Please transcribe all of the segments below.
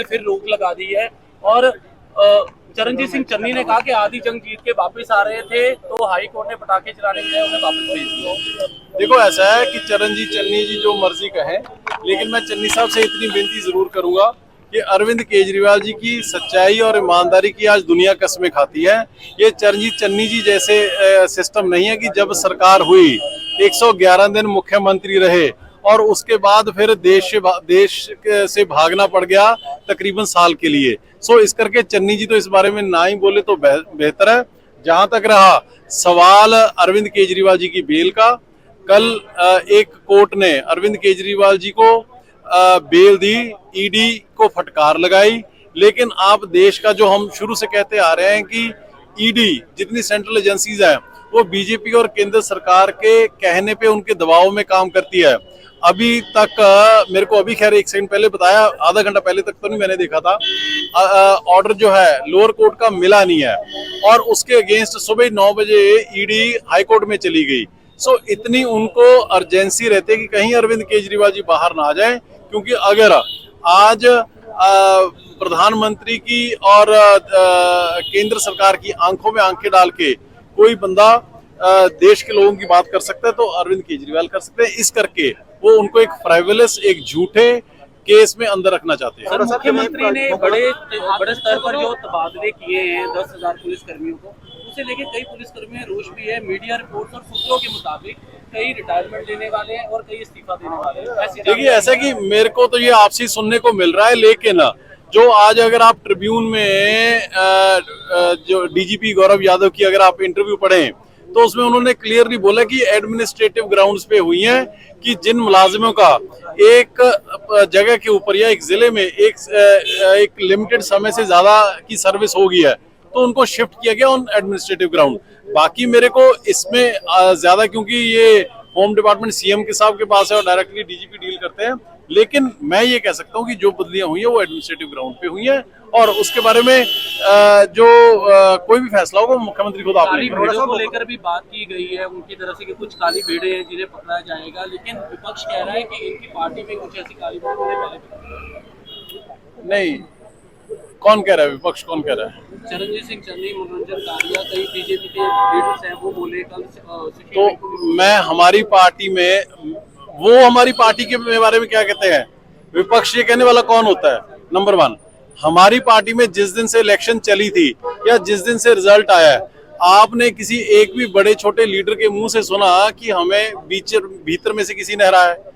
ने फिर रोक लगा दी है। और चरणजीत सिंह चन्नी ने कहा कि आधी जंग जीत के वापस आ रहे थे तो हाई कोर्ट ने पटाखे चलाने के लिए उन्हें वापस भेज दिया। देखो, ऐसा है कि चरणजीत चन्नी जी जो मर्ज़ी कहें, लेकिन मैं चन्नी साहब से इतनी बेनती ज़रूर करूँगा कि अरविंद केजरीवाल जी की सच्चाई और ईमानदारी की आज दुनिया कसमें खाती है। ये चरणजीत चन्नी जी जैसे सिस्टम नहीं है कि जब सरकार हुई 111 दिन मुख्यमंत्री रहे, और उसके बाद फिर देश देश से भागना पड़ गया तकरीबन साल के लिए। सो इस करके चन्नी जी तो इस बारे में ना ही बोले तो बेहतर है। जहाँ तक रहा, सवाल अरविंद केजरीवाल जी की बेल का। कल एक कोर्ट ने अरविंद केजरीवाल जी को बेल दी ईडी को फटकार लगाई। लेकिन आप देश का जो हम शुरू से कहते आ रहे हैं कि ईडी जितनी सेंट्रल एजेंसीज हैं, वो बीजेपी और केंद्र सरकार के कहने पे उनके दबाव में काम करती है। अभी तक मेरे को अभी खैर एक सेकंड पहले बताया, आधा घंटा पहले तक तो नहीं मैंने देखा था। ऑर्डर जो है लोअर कोर्ट का मिला नहीं है। और उसके अगेंस्ट सुबह नौ बजे ईडी हाई कोर्ट में चली गई। सो इतनी उनको अर्जेंसी रहती है कि कहीं अरविंद केजरीवाल जी बाहर ना आ जाए, क्योंकि अगर आज प्रधानमंत्री की और केंद्र सरकार की आँखों में आँखें डाल के कोई बंदा देश के लोगों की बात कर सकता है तो अरविंद केजरीवाल कर सकते हैं। इस करके वो उनको एक फ्राइवलस एक झूठे केस में अंदर रखना चाहते हैं। मुख्यमंत्री ने बड़े बड़े स्तर पर जो तबादले किए हैं दस हज़ार पुलिस कर्मियों को उसे लेके कई पुलिस कर्मी रोष भी है। मीडिया रिपोर्ट्स और सूत्रों के मुताबिक कई रिटायरमेंट लेने वाले हैं और कई इस्तीफा देने वाले हैं। देखिए ऐसा कि मेरे को तो ये आपसी सुनने को मिल रहा है लेकिन जो आज अगर आप ट्रिब्यून में जो डीजीपी गौरव यादव की अगर आप इंटरव्यू पढ़ें तो उसमें उन्होंने क्लियरली बोला कि एडमिनिस्ट्रेटिव ग्राउंड्स पे हुई हैं। कि जिन मुलाजिमों का एक जगह के ऊपर या एक ज़िले में एक एक लिमिटेड समय से ज़्यादा की सर्विस हो गई है तो उनको शिफ्ट किया गया ऑन एडमिनिस्ट्रेटिव ग्राउंड बाकी मेरे को इसमें ज़्यादा क्योंकि ये होम डिपार्टमेंट सीएम के साहब के पास है और डायरेक्टली डीजीपी डील करते हैं। लेकिन मैं ये कह सकता हूँ कि जो बदलियाँ हुई हैं वो एडमिनिस्ट्रेटिव ग्राउंड पे हुई हैं और उसके बारे में जो कोई भी फैसला होगा मुख्यमंत्री खुद आप को लेकर भी बात की गई है उनकी तरफ़ से कि कुछ काली भेड़े हैं जिन्हें पकड़ा जाएगा लेकिन विपक्ष कह रहा है कि इनकी पार्टी में कुछ ऐसी काली भेड़ें नहीं कौन कह रहा है? विपक्ष कौन कह रहा है? चरणजीत सिंह चन्नी मनोरंजन कालिया कई बीजेपी के लीडर्स हैं वो बोले कल तो मैं हमारी पार्टी में वो हमारी पार्टी के बारे में क्या कहते हैं? विपक्ष ये कहने वाला कौन होता है? नंबर वन हमारी पार्टी में जिस दिन से इलेक्शन चली थी या जिस दिन से रिज़ल्ट आया है आपने किसी एक भी बड़े छोटे लीडर के मुँह से सुना कि हमें बीच भीतर में से किसी ने हराया है?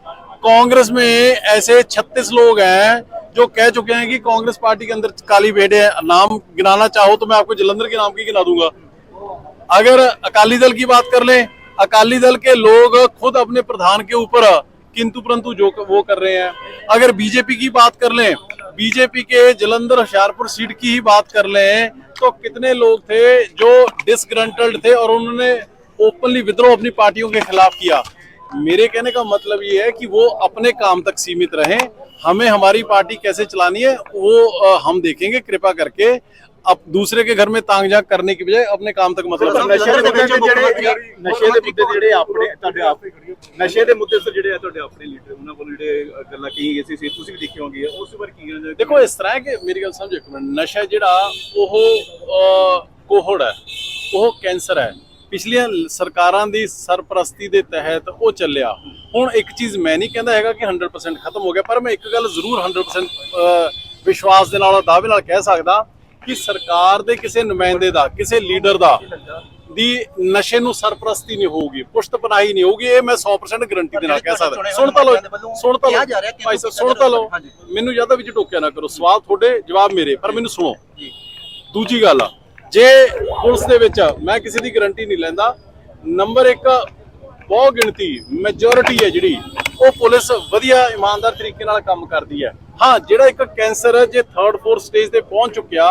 कांग्रेस में ऐसे 36 लोग हैं जो कह चुके हैं कि कांग्रेस पार्टी के अंदर काली भेड़े हैं। नाम गिनाना चाहो तो मैं आपको जलंधर के नाम की गिना दूँगा। अगर अकाली दल की बात कर लें, अकाली दल के लोग खुद अपने प्रधान के ऊपर, किंतु परंतु जो वो कर रहे हैं। अगर बीजेपी की बात कर लें, बीजेपी के जलंधर होशियारपुर सीट की ही बात कर लें तो कितने लोग थे जो डिसग्रंटल्ड थे और उन्होंने ओपनली विद्रोह अपनी पार्टियों के खिलाफ किया। मेरे कहने का मतलब ये है कि वो अपने काम तक सीमित रहें हमें हमारी पार्टी कैसे चलानी है वो अ, हम देखेंगे कृपा करके अब दूसरे के घर में तांग झांक करने की बजाय अपने काम तक मतलब रखें। ਨਸ਼ੇ ਦੇ ਮੁੱਦੇ 'ਚ ਜਿਹੜੇ ਨਸ਼ੇ ਦੇ ਮੁੱਦੇ ਜਿਹੜੇ ਆਪਣੇ ਤੁਹਾਡੇ ਆਪ ਨਸ਼ੇ ਦੇ ਮੁੱਦੇ ਤੇ ਜਿਹੜੇ ਆ ਤੁਹਾਡੇ ਆਪਣੇ ਲੀਡਰ ਉਹਨਾਂ ਕੋਲ ਜਿਹੜੇ ਗੱਲਾਂ ਕਹੀ ਗਈ ਸੀ ਸੀ ਤੁਸੀਂ ਵੀ ਦੇਖੀ ਹੋਗੀ ਉਸ ਬਾਰੇ ਕੀ ਕਹਿਣਾ ਦੇਖੋ ਇਸ ਤਰ੍ਹਾਂ ਹੈ ਕਿ ਮੇਰੀ ਗੱਲ ਸਮਝੋ ਇੱਕ ਮਿੰਟ ਨਸ਼ਾ ਜਿਹੜਾ ਉਹ ਅਹ, ਕੋਹੜ ਹੈ ਉਹ ਕੈਂਸਰ ਹੈ ਪਿਛਲੀਆਂ ਸਰਕਾਰਾਂ ਦੀ ਸਰਪ੍ਰਸਤੀ ਦੇ ਤਹਿਤ ਉਹ ਚੱਲਿਆ। ਹੁਣ ਇੱਕ ਚੀਜ਼ ਮੈਂ ਨਹੀਂ ਕਹਿੰਦਾ ਹੈਗਾ ਕਿ 100% ਖਤਮ ਹੋ ਗਿਆ ਪਰ ਮੈਂ ਇੱਕ ਗੱਲ ਜ਼ਰੂਰ 100% ਅਹ, ਵਿਸ਼ਵਾਸ ਦੇ ਨਾਲ ਦਾਅਵੇ ਨਾਲ ਕਹਿ ਸਕਦਾ ਕਿ ਸਰਕਾਰ ਦੇ ਕਿਸੇ ਨੁਮਾਇੰਦੇ ਦਾ ਕਿਸੇ ਲੀਡਰ ਦਾ ਦੀ ਨਸ਼ੇ ਨੂੰ ਸਰਪ੍ਰਸਤੀ ਨਹੀਂ ਹੋਊਗੀ ਪੁਸ਼ਤ ਪਨਾਹੀ ਨਹੀਂ ਹੋਊਗੀ ਇਹ ਮੈਂ 100% ਗਾਰੰਟੀ ਦੇ ਨਾਲ ਕਹਿ ਸਕਦਾ। ਸੁਣ ਤਾਂ ਲਓ ਸੁਣ ਤਾਂ ਲਓ ਭਾਈ ਸਾਹਿਬ ਸੁਣ ਤਾਂ ਲਓ। ਮੈਨੂੰ ਜ਼ਿਆਦਾ ਵਿੱਚ ਟੋਕਿਆ ਨਾ ਕਰੋ ਸਵਾਲ ਤੁਹਾਡੇ ਜਵਾਬ ਮੇਰੇ ਪਰ ਮੈਨੂੰ ਸੁਣੋ। ਦੂਜੀ ਗੱਲ ਆ, ਜੇ ਪੁਲਿਸ ਦੇ ਵਿੱਚ ਮੈਂ ਕਿਸੇ ਦੀ ਗਾਰੰਟੀ ਨਹੀਂ ਲੈਂਦਾ ਨੰਬਰ 1 ਬਹੁ ਗਿਣਤੀ ਮੈਜੋਰਿਟੀ ਹੈ ਜਿਹੜੀ ਉਹ ਪੁਲਿਸ ਵਧੀਆ ਇਮਾਨਦਾਰ ਤਰੀਕੇ ਨਾਲ ਕੰਮ ਕਰਦੀ ਹੈ। ਹਾਂ ਜਿਹੜਾ ਇੱਕ ਕੈਂਸਰ ਹੈ ਜੇ 3rd 4th ਸਟੇਜ ਤੇ ਪਹੁੰਚ ਚੁੱਕਿਆ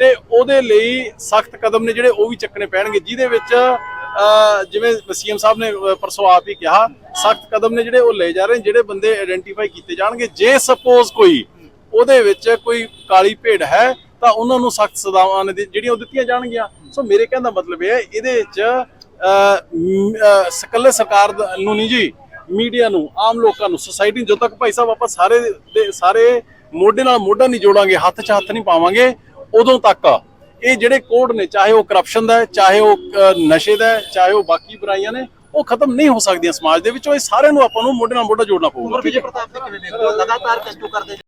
ਤੇ ਉਹਦੇ ਲਈ ਸਖਤ ਕਦਮ ਨੇ ਜਿਹੜੇ ਉਹ ਵੀ ਚੱਕਣੇ ਪੈਣਗੇ ਜਿਹਦੇ ਵਿੱਚ ਅਹ, ਜਿਵੇਂ ਸੀਐਮ ਸਾਹਿਬ ਨੇ ਅਹ, ਪਰਸੋਂ ਆਪ ਹੀ ਕਿਹਾ ਸਖਤ ਕਦਮ ਨੇ ਜਿਹੜੇ ਉਹ ਲਏ ਜਾ ਰਹੇ ਨੇ ਜਿਹੜੇ ਬੰਦੇ ਆਇਡੈਂਟੀਫਾਈ ਕੀਤੇ ਜਾਣਗੇ। ਜੇ ਸਪੋਜ਼ ਕੋਈ ਉਹਦੇ ਵਿੱਚ ਕੋਈ ਕਾਲੀ ਭੇਡ ਹੈ ਤਾਂ ਉਹਨਾਂ ਨੂੰ ਸਖਤ ਸਜ਼ਾਵਾਂ ਨੇ ਜਿਹੜੀਆਂ ਉਹ ਦਿੱਤੀਆਂ ਜਾਣਗੀਆਂ। ਸੋ ਮੇਰੇ ਕਹਿਣ ਦਾ ਮਤਲਬ ਇਹ ਹੈ ਇਹਦੇ ਵਿੱਚ ਅਹ, ਸਰਕਾਰ ਨੂੰ ਨਹੀਂ ਜੀ ਮੀਡੀਆ ਨੂੰ ਆਮ ਲੋਕਾਂ ਨੂੰ ਸੋਸਾਇਟੀ ਜਦੋਂ ਤੱਕ ਭਾਈ ਸਾਹਿਬ ਆਪਾਂ ਸਾਰੇ ਦੇ ਸਾਰੇ ਮੋਢੇ ਨਾਲ ਮੋਢਾ ਨਹੀਂ ਜੋੜਾਂਗੇ ਹੱਥ 'ਚ ਹੱਥ ਨਹੀਂ ਪਾਵਾਂਗੇ ਉਦੋਂ ਤੱਕ ਇਹ ਜਿਹੜੇ ਕੋਡ ਨੇ ਚਾਹੇ ਉਹ ਕਰਪਸ਼ਨ ਦਾ ਹੈ ਚਾਹੇ ਉਹ ਨਸ਼ੇ ਦਾ ਹੈ ਚਾਹੇ ਉਹ ਬਾਕੀ ਬੁਰਾਈਆਂ ਨੇ ਉਹ ਖਤਮ ਨਹੀਂ ਹੋ ਸਕਦੀਆਂ ਸਮਾਜ ਦੇ ਵਿੱਚੋਂ ਇਹ ਸਾਰਿਆਂ ਨੂੰ ਆਪਾਂ ਨੂੰ ਮੋਢੇ ਨਾਲ ਮੋਢਾ ਜੋੜਨਾ ਪਊਗਾ। ਲਗਾਤਾਰ ਕੱਟੂ ਕਰਦੇ